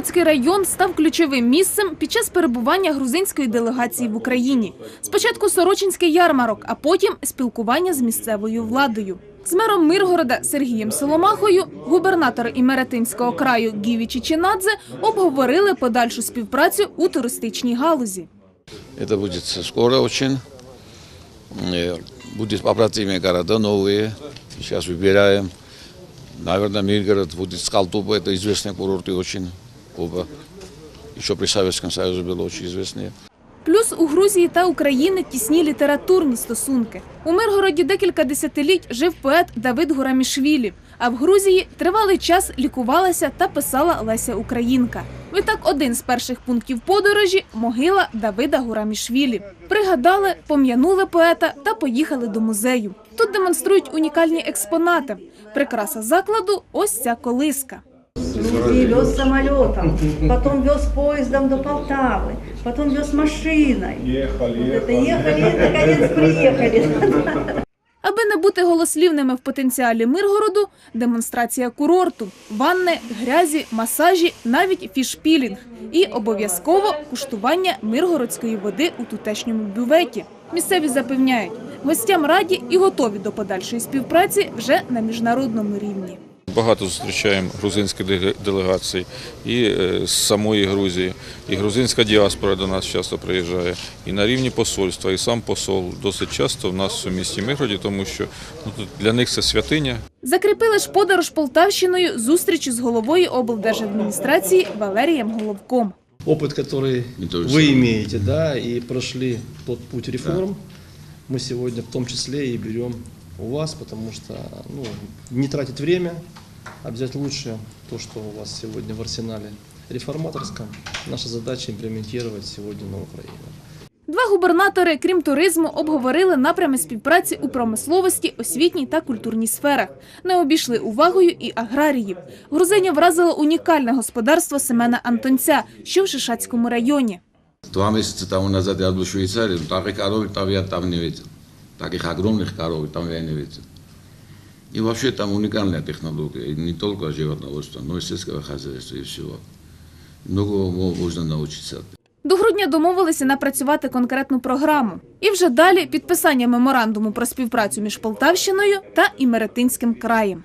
Миргородський район став ключовим місцем під час перебування грузинської делегації в Україні. Спочатку Сорочинський ярмарок, а потім спілкування з місцевою владою. З мером Миргорода Сергієм Соломахою, губернатор Імеретинського краю Гіві Чичинадзе обговорили подальшу співпрацю у туристичній галузі. Это будет скоро очень. Э, Будет побратимые города новые. Сейчас выбираем. Наверное, Миргород будет Скалтуба. Это известные курорты очень. Оба. Еще при Советском Союзе было очень известные. Плюс у Грузії та України тісні літературні стосунки. У Миргороді декілька десятиліть жив поет Давид Гурамішвілі, а в Грузії тривалий час лікувалася та писала Леся Українка. Відтак один з перших пунктів подорожі могила Давида Гурамішвілі. Пригадали, пом'янули поета та поїхали до музею. Тут демонструють унікальні експонати. Прикраса закладу ось ця колиска. Людей вез самолетом, потом вез поездом до Полтавы, потом вез машиной. Ехали, Вот это ехали. ехали, и наконец приехали. Аби не бути голослівними в потенціалі Миргороду, демонстрація курорту, ванни, грязі, масажі, навіть фішпілінг і обов'язково куштування миргородської води у тутешньому бюветі. Місцеві запевняють, гостям раді і готові до подальшої співпраці вже на міжнародному рівні. Багато зустрічаємо грузинських деле- делегацій і е, з самої Грузії, і грузинська діаспора до нас часто приїжджає, і на рівні посольства, і сам посол досить часто в нас у місті Миргороді, тому що ну, тут для них це святиня. Закріпили ж подорож Полтавщиною зустрічі з головою облдержадміністрації Валерієм Головком. опыт, который Не то же вы самое. имеете, да, и прошли тот путь реформ, мы сегодня в том числе и берем у вас, потому что ну, не тратить время, а взять лучшее, то, что у вас сегодня в арсенале реформаторском. Наша задача имплементировать сегодня на Украину. Два губернатори, крім туризму, обговорили напрями співпраці у промисловості, освітній та культурній сферах. Не обійшли увагою і аграріїв. Грузинів вразило унікальне господарство Семена Антонця, що в Шишацькому районі. Два месяца тому назад я был в Швейцарии, но таких коров там я там не видел. Таких огромных коров там я не видел. И вообще там уникальная технология. И не только животноводство, но и сельского хозяйства и всего. Многого можно научиться. До грудня домовилися напрацювати конкретну програму. І вже далі підписання меморандуму про співпрацю між Полтавщиною та Імеретинським краєм.